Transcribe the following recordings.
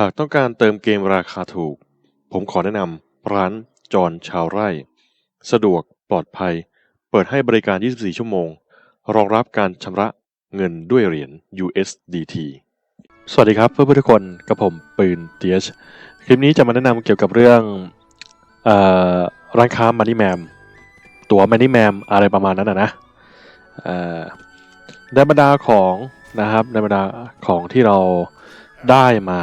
หากต้องการเติมเกมราคาถูก ผมขอแนะนำร้านจอนชาวไร่ สะดวกปลอดภัย เปิดให้บริการ 24 ชั่วโมง รองรับการชำระเงินด้วยเหรียญ USDT สวัสดีครับเพื่อนๆทุกคนกับผมปืน TH คลิปนี้จะมาแนะนำเกี่ยวกับเรื่องออร้านค้า Money Man ตัว Money Man อะไรประมาณนั้นนะนะในบรรดาของนะครับในบรรดาของที่เราได้มา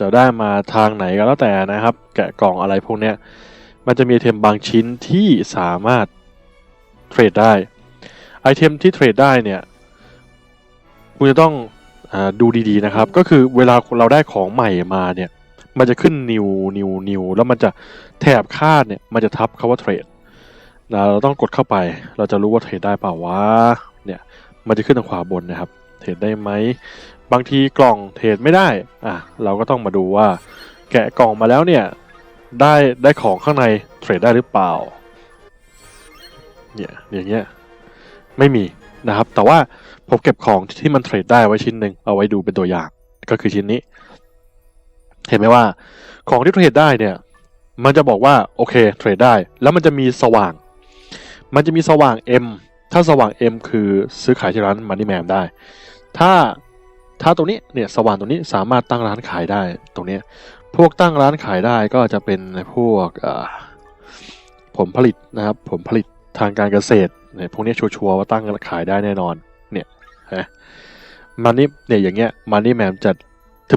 จะได้มาทางไหนก็แล้วแต่นะครับ แกะกล่องอะไรพวกเนี้ยมันจะมีไอเทมบางชิ้นที่สามารถเทรดได้ไอเทมที่เทรดได้เนี่ยคุณจะต้องอดูดีๆนะครับ ก็คือเวลาเราได้ของใหม่มาเนี่ย มันจะขึ้น new new new แล้วมันจะแถบคาดเนี่ย มันจะทับคาว่าเทรดเราต้องกดเข้าไป เราจะรู้ว่าเทรดได้เปล่าวะเนี่ย มันจะขึ้นทางขวาบนนะครับ รดได้ไหม บางทีกล่องเทรดไม่ได้ อะ เราก็ต้องมาดูว่า แกะกล่องมาแล้วเนี่ย ได้ได้ของข้างในเทรดได้หรือเปล่า เนี่ย อย่างเงี้ย ไม่มีนะครับ แต่ว่าผมเก็บของที่มันเทรดได้ไว้ชิ้นหนึ่งเอาไว้ดูเป็นตัวอย่าง ก็คือชิ้นนี้ เห็นไหมว่า ของที่เทรดได้เนี่ย มันจะบอกว่าโอเคเทรดได้ แล้วมันจะมีสว่าง มันจะมีสว่าง M ถ้าสว่าง M คือซื้อขายที่ร้าน Money Man ได้ ถ้าถ้าตรงนี้เนี่ยสว่างตรงนี้สามารถตั้งร้านขายได้ตรงนี้ พวกตั้งร้านขายได้ก็จะเป็นในพวกผลผลิตนะครับผลผลิตทางการเกษตรเนี่ยพวกนี้ชัวร์ว่าตั้งขายได้แน่นอนเนี่ยฮะมันนี่เนี่ยอย่างเงี้ยมันนี่แมมจะ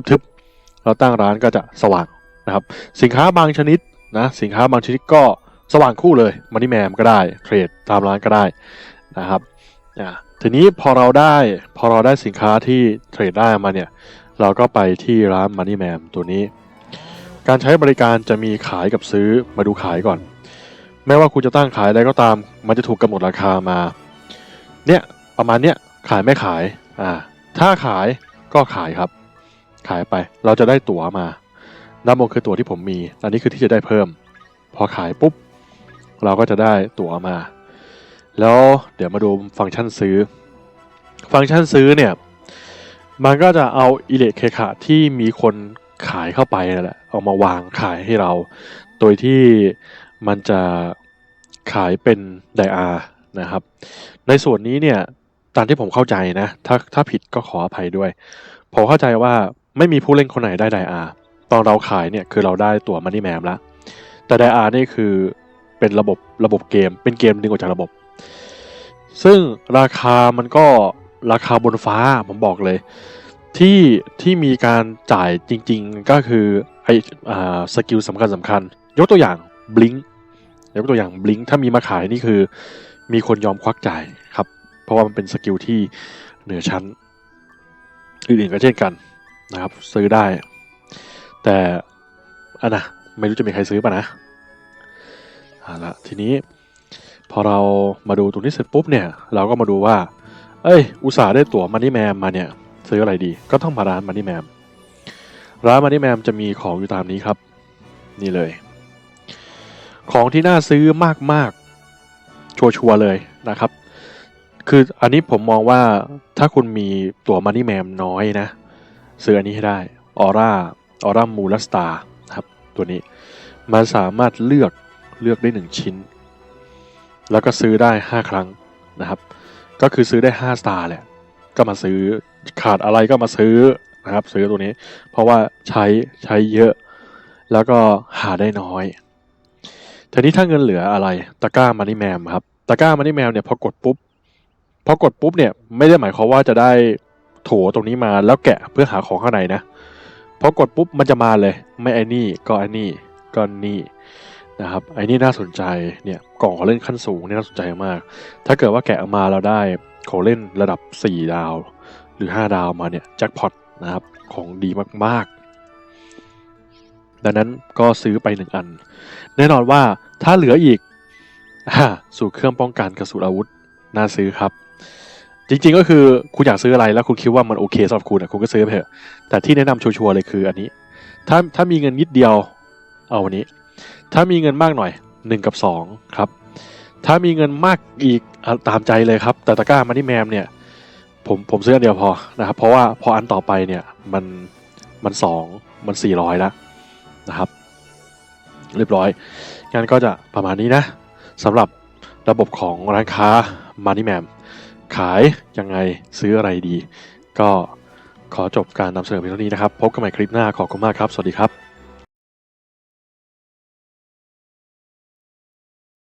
ทึบๆเราตั้งร้านก็จะสว่างนะครับ สินค้าบางชนิดนะสินค้าบางชนิดก็สว่างคู่เลยมันนี่แมมก็ได้เทรดตามร้านก็ได้นะครับอ่า ทีนี้พอเราได้พอเราได้สินค้าที่เทรดได้มาเนี่ย เราก็ไปที่ร้าน Money Man ตัวนี้ การใช้บริการจะมีขายกับซื้อมาดูขายก่อน ไม่ว่าคุณจะตั้งขายอะไรก็ตาม มันจะถูกกำหนดราคามา เนี่ยประมาณเนี้ยขายไม่ขายอ่าถ้าขายก็ขายครับ ขายไปเราจะได้ตั๋วมาด้านบนคือตั๋วที่ผมมี อันนี้คือที่จะได้เพิ่ม พอขายปุ๊บ เราก็จะได้ตั๋วมา แล้วเดี๋ยวมาดูฟังก์ชันซื้อ ฟังก์ชันซื้อเนี่ย มันก็จะเอาอิเล็กเคคะที่มีคนขายเข้าไปนั่นแหละเอามาวางขายให้เรา โดยที่มันจะขายเป็นไดอาร์นะครับ ในส่วนนี้เนี่ยตามที่ผมเข้าใจนะ ถ้าถ้าผิดก็ขออภัยด้วย ผมเข้าใจว่าไม่มีผู้เล่นคนไหนได้ไดอาร์ตอนเราขายเนี่ยคือเราได้ตั๋วมันนี่แมมแล้วแต่ไดอาร์นี่คือเป็นระบบระบบเกม เป็นเกมดึงออกจากระบบ ซึ่งราคามันก็ราคาบนฟ้าผมบอกเลย ที่ที่มีการจ่ายจริงๆก็คือไอสกิลสำคัญสำคัญ ยกตัวอย่างบลิงยกตัวอย่างบลิงถ้ามีมาขายนี่คือ มีคนยอมควักจ่ายครับ เพราะว่ามันเป็นสกิลที่เหนือชั้น อื่นๆก็เช่นกันนะครับ ซื้อได้ แต่อันนะไม่รู้จะมีใครซื้อป่ะนะเอาละทีนี้ พอเรามาดูตรงนี้เสร็จปุ๊บเนี่ย เราก็มาดูว่า เอ้ย อุตส่าห์ได้ตั๋วมันนี่แมมมาเนี่ย ซื้ออะไรดี ก็ต้องมาร้านมันนี่แมม ร้านมันนี่แมมจะมีของอยู่ตามนี้ครับ นี่เลย ของที่น่าซื้อมากๆ ชัวร์ๆเลยนะครับ คืออันนี้ผมมองว่าถ้าคุณมีตั๋วมันนี่แมมน้อยนะ ซื้ออันนี้ให้ได้ ออร่า ออร่ามูลสตาร์ครับ ตัวนี้ มันสามารถเลือกเลือกได้หนึ่งชิ้น แล้วก็ซื้อได้ 5 ครั้งนะครับ ก็คือซื้อได้5สตาร์แหละ ก็มาซื้อขาดอะไรก็มาซื้อนะครับ ซื้อตัวนี้ เพราะว่าใช้ใช้เยอะ แล้วก็หาได้น้อยทีนี้ถ้าเงินเหลืออะไรตะกร้ามันนี่แมมครับตะกร้ามันนี่แมมเนี่ยพอกดปุ๊บพอกดปุ๊บเนี่ยไม่ได้หมายความว่าจะได้โถตรงนี้มาแล้วแกะเพื่อหาของข้างในนะพอกดปุ๊บมันจะมาเลย ไม่ไอ้นี่ก็ไอ้นี่ก็นี่ นะครับไอ้นี่น่าสนใจเนี่ยกล่องของเล่นขั้นสูงเนี่ยน่าสนใจมาก ถ้าเกิดว่าแกะออกมาเราได้ของเล่นระดับ 4 ดาว หรือ 5 ดาวมาเนี่ยแจ็คพอตนะครับของดีมากๆ ดังนั้นก็ซื้อไปหนึ่งอัน แน่นอนว่าถ้าเหลืออีกอสู่เครื่องป้องกันกระสุนอาวุธน่าซื้อครับ จริงๆก็คือคุณอยากซื้ออะไรแล้วคุณคิดว่ามันโอเคสำหรับคุณอะคุณก็ซื้อไปเถอะแต่ที่แนะนำชัวร์ๆเลยคืออันนี้ ถ้าถ้ามีเงินนิดเดียวเอาอันนี้ ถ้ามีเงินมากหน่อยหนึ่งกับสองครับ ถ้ามีเงินมากอีกตามใจเลยครับ แต่ตะกร้ามันนี่แมมเนี่ย ผมผมซื้ออันเดียวพอนะครับ เพราะว่าพออันต่อไปเนี่ยมันมันสองมันสี่ร้อยแล้วนะครับ เรียบร้อยงั้นก็จะประมาณนี้นะสำหรับระบบของร้านค้า Money Man ขายยังไงซื้ออะไรดี ก็ขอจบการนำเสนอเพียงเท่านี้นะครับ พบกันใหม่คลิปหน้าขอบคุณมากครับ สวัสดีครับ